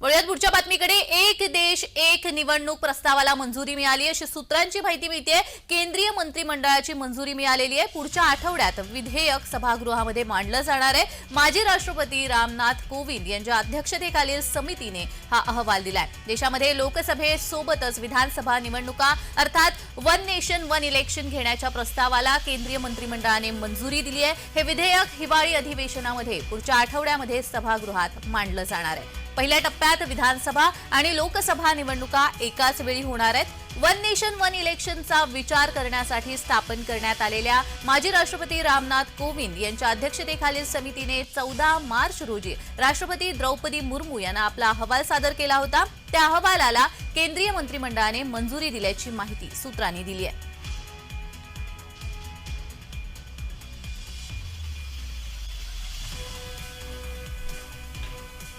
वळूयात पुढच्या बातमीकडे. एक देश एक निवडणूक प्रस्तावाला मंजुरी मिळाली अशी सूत्रांची माहिती मिळते केंद्रीय मंत्रिमंडळाची मंजुरी मिळालेली आहे. पुढच्या आठवड्यात विधेयक सभागृहामध्ये मांडलं जाणार आहे. माजी राष्ट्रपती रामनाथ कोविंद यांच्या अध्यक्षतेखालील समितीने हा अहवाल दिलाय. देशामध्ये लोकसभेसोबतच विधानसभा निवडणुका अर्थात वन नेशन वन इलेक्शन घेण्याच्या प्रस्तावाला केंद्रीय मंत्रिमंडळाने मंजुरी दिली आहे. हे विधेयक हिवाळी अधिवेशनामध्ये पुढच्या आठवड्यामध्ये सभागृहात मांडलं जाणार आहे. पहिल्या टप्प्यात विधानसभा आणि लोकसभा निवडणुका एकाच वेळी होणार आहेत. वन नेशन वन इलेक्शनचा विचार करण्यासाठी स्थापन करण्यात आलेल्या माजी राष्ट्रपती रामनाथ कोविंद यांच्या अध्यक्षतेखालील समितीने चौदा मार्च रोजी राष्ट्रपती द्रौपदी मुर्मू यांना आपला अहवाल सादर केला होता. त्या अहवालाला केंद्रीय मंत्रिमंडळाने मंजुरी दिल्याची माहिती सूत्रांनी दिली आहे.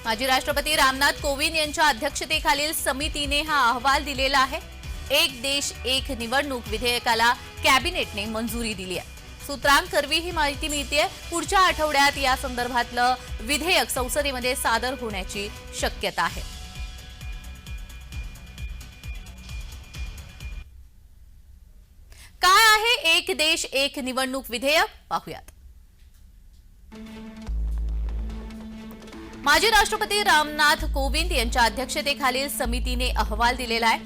माजी राष्ट्रपती रामनाथ कोविंद यांच्या अध्यक्षतेखालील समितीने हा अहवाल दिलेला आहे. एक देश एक निवडणूक विधेयकाला कॅबिनेटने मंजुरी दिली आहे. सूत्रांकरवी ही माहिती मिळते पुढच्या आठवड्यात या संदर्भातलं विधेयक संसदेमध्ये सादर होण्याची शक्यता आहे. काय आहे एक देश एक निवडणूक विधेयक? पाहूयात. माजी राष्ट्रपती रामनाथ कोविंद यांच्या अध्यक्षतेखालील समितीने अहवाल दिलेला आहे.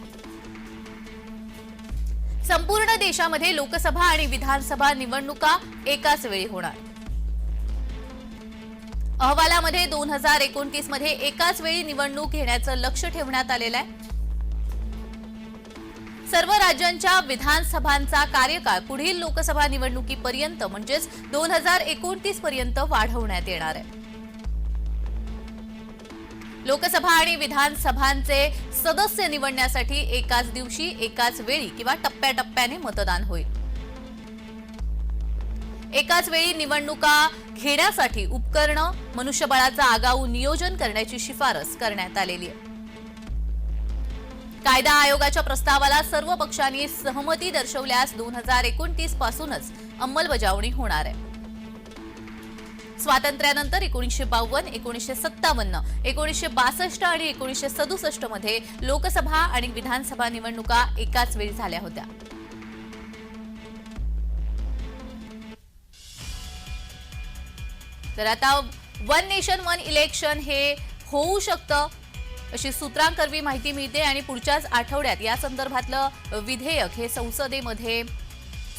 संपूर्ण देशामध्ये लोकसभा आणि विधानसभा निवडणुका एकाच वेळी होणार. अहवालामध्ये दोन हजार एकोणतीसमध्ये एकाच वेळी निवडणूक घेण्याचं लक्ष ठेवण्यात आलेलं आहे. सर्व राज्यांच्या विधानसभांचा कार्यकाळ पुढील लोकसभा निवडणुकीपर्यंत म्हणजेच दोन हजार एकोणतीस पर्यंत वाढवण्यात येणार आहे. लोकसभा आणि विधानसभांचे सदस्य निवडण्यासाठी एकाच दिवशी एकाच वेळी किंवा टप्प्याटप्प्याने मतदान होईल. एकाच वेळी निवडणुका घेण्यासाठी उपकरणं मनुष्यबळाचं आगाऊ नियोजन करण्याची शिफारस करण्यात आलेली आहे. कायदा आयोगाच्या प्रस्तावाला सर्व पक्षांनी सहमती दर्शवल्यास दोन हजार एकोणतीस पासूनच अंमलबजावणी होणार आहे. स्वातंत्र्यानंतर एकोणीसशे बावन्न एकोणीसशे सत्तावन्न एकोणीसशे बासष्ट आणि एकोणीसशे सदुसष्टमध्ये लोकसभा आणि विधानसभा निवडणुका एकाच वेळी झाल्या होत्या. तर आता वन नेशन वन इलेक्शन हे होऊ शकतं अशी सूत्रांकरवी माहिती मिळते आणि पुढच्याच आठवड्यात या संदर्भातलं विधेयक हे संसदेमध्ये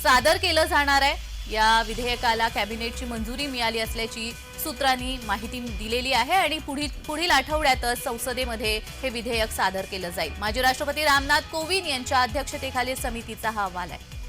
सादर केलं जाणार आहे. या विधेयकाला कॅबिनेटची मंजुरी मिळाली असल्याची सूत्रांनी माहिती दिलेली आहे आणि पुढील पुढील आठवड्यातच संसदेमध्ये हे विधेयक सादर केलं जाईल. माजी राष्ट्रपती रामनाथ कोविंद यांच्या अध्यक्षतेखालील समितीचा हा अहवाल आहे.